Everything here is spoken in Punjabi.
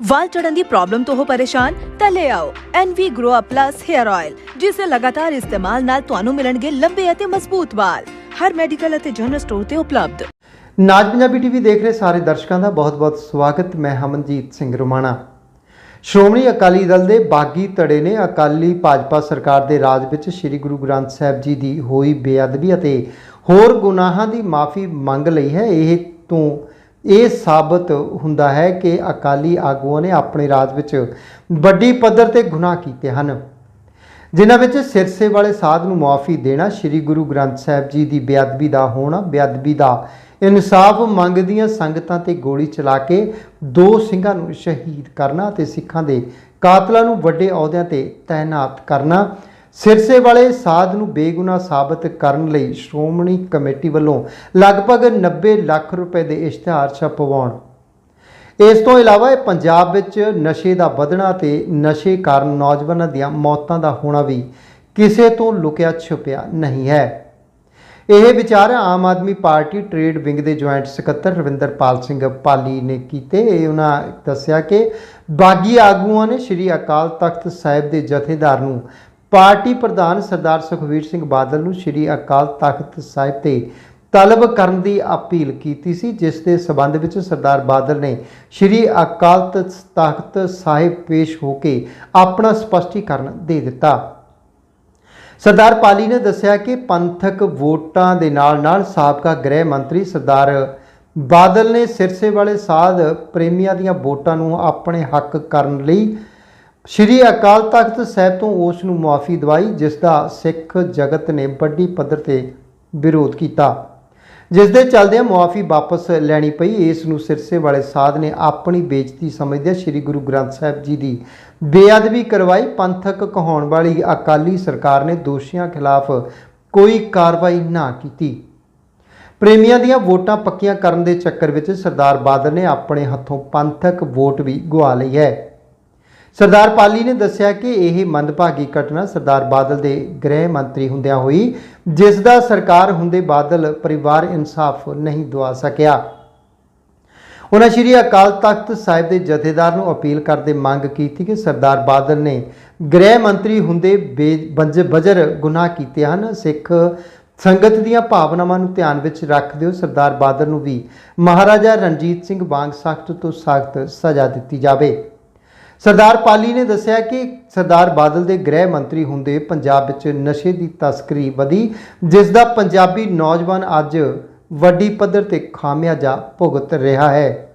ਵਾਲ ਝੜਨ ਦੀ ਪ੍ਰੋਬਲਮ ਤੋਂ ਹੋ ਪਰੇਸ਼ਾਨ, ਤਾਂ ਲੈ ਆਓ NV Grow Up Plus Hair Oil ਜਿਸ ਦੇ ਲਗਾਤਾਰ ਇਸਤੇਮਾਲ ਨਾਲ ਤੁਹਾਨੂੰ ਮਿਲਣਗੇ ਲੰਬੇ ਅਤੇ ਮਜ਼ਬੂਤ ਵਾਲ। ਹਰ ਮੈਡੀਕਲ ਅਤੇ ਜਨਰਲ ਸਟੋਰ ਤੇ ਉਪਲਬਧ। ਨਾਜ ਪੰਜਾਬੀ ਟੀਵੀ ਦੇਖ ਰਹੇ ਸਾਰੇ ਦਰਸ਼ਕਾਂ ਦਾ ਬਹੁਤ-ਬਹੁਤ ਸਵਾਗਤ। ਮੈਂ ਹਮਨਜੀਤ ਸਿੰਘ ਰੋਮਾਣਾ। ਸ਼੍ਰੋਮਣੀ ਅਕਾਲੀ ਦਲ ਦੇ ਬਾਗੀ ਧੜੇ ਨੇ ਅਕਾਲੀ ਭਾਜਪਾ ਸਰਕਾਰ ਦੇ ਰਾਜ ਵਿੱਚ ਸ੍ਰੀ ਗੁਰੂ ਗ੍ਰੰਥ ਸਾਹਿਬ ਜੀ ਦੀ ਹੋਈ ਬੇਅਦਬੀ ਅਤੇ ਹੋਰ ਗੁਨਾਹਾਂ ਦੀ ਮਾਫੀ ਮੰਗ ਲਈ ਹੈ। ਇਹ ਤੋਂ ਇਹ ਸਾਬਤ ਹੁੰਦਾ ਹੈ ਕਿ ਅਕਾਲੀ ਆਗੂਆਂ ਨੇ ਆਪਣੇ ਰਾਜ ਵਿੱਚ ਵੱਡੀ ਪੱਧਰ ਤੇ ਗੁਨਾਹ ਕੀਤੇ ਹਨ। ਜਿਨ੍ਹਾਂ ਵਿੱਚ ਸਿਰਸੇ ਵਾਲੇ ਸਾਧ ਨੂੰ ਮੁਆਫੀ ਦੇਣਾ ਸ੍ਰੀ ਗੁਰੂ ਗ੍ਰੰਥ ਸਾਹਿਬ ਜੀ ਦੀ ਬੇਅਦਬੀ ਦਾ ਹੋਣਾ, ਬੇਅਦਬੀ ਦਾ ਇਨਸਾਫ ਮੰਗਦੀਆਂ ਸੰਗਤਾਂ ਤੇ ਗੋਲੀ ਚਲਾ ਕੇ ਦੋ ਸਿੰਘਾਂ ਨੂੰ ਸ਼ਹੀਦ ਕਰਨਾ ਤੇ ਸਿੱਖਾਂ ਦੇ ਕਾਤਲਾਂ ਨੂੰ ਵੱਡੇ ਅਹੁਦਿਆਂ ਤੇ ਤਾਇਨਾਤ ਕਰਨਾ ਸਿਰਸੇ ਵਾਲੇ ਸਾਧ ਨੂੰ ਬੇਗੁਨਾਹ ਸਾਬਤ ਕਰਨ ਲਈ ਸ਼੍ਰੋਮਣੀ ਕਮੇਟੀ ਵੱਲੋਂ ਲਗਭਗ 90 ਲੱਖ ਰੁਪਏ ਦੇ ਇਸ਼ਤਿਹਾਰ ਛਪਵਾਉਣ। ਇਸ ਤੋਂ ਇਲਾਵਾ ਇਹ ਪੰਜਾਬ ਵਿੱਚ ਨਸ਼ੇ ਦਾ ਵਧਣਾ ਤੇ ਨਸ਼ੇ ਕਾਰਨ ਨੌਜਵਾਨਾਂ ਦੀਆਂ ਮੌਤਾਂ ਦਾ ਹੋਣਾ ਵੀ ਕਿਸੇ ਤੋਂ ਲੁਕਿਆ ਛੁਪਿਆ ਨਹੀਂ ਹੈ। ਇਹ ਵਿਚਾਰ Aam Aadmi party trade wing ਦੇ ਜੁਆਇੰਟ ਸਕੱਤਰ ਰਵਿੰਦਰਪਾਲ ਸਿੰਘ ਪਾਲੀ ਨੇ ਕੀਤੇ। ਇਹ ਉਹਨਾਂ ਦੱਸਿਆ ਕਿ ਬਾਗੀ ਆਗੂਆਂ ਨੇ ਸ੍ਰੀ ਅਕਾਲ ਤਖਤ ਸਾਹਿਬ ਦੇ ਜਥੇਦਾਰ ਨੂੰ ਪਾਰਟੀ ਪ੍ਰਧਾਨ ਸਰਦਾਰ ਸੁਖਵੀਰ ਸਿੰਘ ਬਾਦਲ ਨੂੰ ਸ੍ਰੀ ਅਕਾਲ ਤਖਤ ਸਾਹਿਬ ਤੇ ਤਲਬ ਕਰਨ ਦੀ ਅਪੀਲ ਕੀਤੀ ਸੀ, ਜਿਸ ਦੇ ਸਬੰਧ ਵਿੱਚ ਸਰਦਾਰ ਬਾਦਲ ਨੇ ਸ੍ਰੀ ਅਕਾਲ ਤਖਤ ਸਾਹਿਬ ਪੇਸ਼ ਹੋ ਕੇ ਆਪਣਾ ਸਪਸ਼ਟੀਕਰਨ ਦੇ ਦਿੱਤਾ। ਸਰਦਾਰ ਪਾਲੀ ਨੇ ਦੱਸਿਆ ਕਿ ਪੰਥਕ ਵੋਟਾਂ ਦੇ ਨਾਲ-ਨਾਲ ਸਾਬਕਾ ਗ੍ਰਹਿ ਮੰਤਰੀ ਸਰਦਾਰ ਬਾਦਲ ਨੇ ਸਿਰਸੇ ਵਾਲੇ ਸਾਧ ਪ੍ਰੇਮੀਆਂ ਦੀਆਂ ਵੋਟਾਂ ਨੂੰ ਆਪਣੇ ਹੱਕ ਕਰਨ ਲਈ ਸ਼੍ਰੀ ਅਕਾਲ ਤਖਤ ਸਾਹਿਬ ਤੋਂ ਉਸ ਨੂੰ ਮੁਆਫੀ ਦਵਾਈ, ਜਿਸ ਦਾ ਸਿੱਖ ਜਗਤ ਨੇ ਵੱਡੀ ਪੱਧਰ ਤੇ ਵਿਰੋਧ ਕੀਤਾ। ਜਿਸ ਦੇ ਚਲਦਿਆਂ ਮੁਆਫੀ ਵਾਪਸ ਲੈਣੀ ਪਈ, ਇਸ ਨੂੰ ਸਿਰਸੇ ਵਾਲੇ ਸਾਧ ਨੇ ਆਪਣੀ ਬੇਇੱਜ਼ਤੀ ਸਮਝਦਿਆਂ ਸ੍ਰੀ ਗੁਰੂ ਗ੍ਰੰਥ ਸਾਹਿਬ ਜੀ ਦੀ ਬੇਅਦਬੀ ਕਰਵਾਈ। ਪੰਥਕ ਕਹਾਉਣ ਵਾਲੀ ਅਕਾਲੀ ਸਰਕਾਰ ਨੇ ਦੋਸ਼ੀਆਂ ਖਿਲਾਫ ਕੋਈ ਕਾਰਵਾਈ ਨਾ ਕੀਤੀ। ਪ੍ਰੇਮੀਆਂ ਦੀਆਂ ਵੋਟਾਂ ਪੱਕੀਆਂ ਕਰਨ ਦੇ ਚੱਕਰ ਵਿੱਚ ਸਰਦਾਰ ਬਾਦਲ ਨੇ ਆਪਣੇ ਹੱਥੋਂ ਪੰਥਕ ਵੋਟ ਵੀ ਗਵਾ ਲਈ ਹੈ। ਸਰਦਾਰ ਪਾਲੀ ਨੇ ਦੱਸਿਆ ਕਿ ਇਹ ਮੰਦਭਾਗੀ ਘਟਨਾ ਸਰਦਾਰ ਬਾਦਲ ਦੇ ਗ੍ਰਹਿ ਮੰਤਰੀ ਹੁੰਦਿਆਂ ਹੋਈ, ਜਿਸ ਦਾ ਸਰਕਾਰ ਹੁੰਦੇ ਬਾਦਲ ਪਰਿਵਾਰ ਇਨਸਾਫ ਨਹੀਂ ਦਵਾ ਸਕਿਆ। ਉਹਨਾਂ ਸ਼੍ਰੀ ਅਕਾਲ ਤਖਤ ਸਾਹਿਬ ਦੇ ਜਥੇਦਾਰ ਨੂੰ ਅਪੀਲ ਕਰਦੇ ਮੰਗ ਕੀਤੀ ਕਿ ਸਰਦਾਰ ਬਾਦਲ ਨੇ ਗ੍ਰਹਿ ਮੰਤਰੀ ਹੁੰਦੇ ਬੇਬੰਜ ਬਜਰ ਗੁਨਾਹ ਕੀਤੇ ਹਨ। ਸਿੱਖ ਸੰਗਤ ਦੀਆਂ ਭਾਵਨਾਵਾਂ ਨੂੰ ਧਿਆਨ ਵਿੱਚ ਰੱਖਦੇ ਹੋ ਸਰਦਾਰ ਬਾਦਲ ਨੂੰ ਵੀ ਮਹਾਰਾਜਾ ਰਣਜੀਤ ਸਿੰਘ ਵਾਂਗ ਸਖਤ ਤੋਂ ਸਖਤ ਸਜ਼ਾ ਦਿੱਤੀ ਜਾਵੇ। ਸਰਦਾਰ ਪਾਲੀ ਨੇ ਦੱਸਿਆ ਕਿ ਸਰਦਾਰ ਬਾਦਲ ਦੇ ਗ੍ਰਹਿ ਮੰਤਰੀ ਹੁੰਦੇ ਪੰਜਾਬ ਵਿੱਚ ਨਸ਼ੇ ਦੀ ਤਸਕਰੀ ਵਧੀ, ਜਿਸ ਦਾ ਪੰਜਾਬੀ ਨੌਜਵਾਨ ਅੱਜ ਵੱਡੀ ਪੱਧਰ ਤੇ ਖਾਮਿਆਜਾ ਭੁਗਤ ਰਿਹਾ ਹੈ।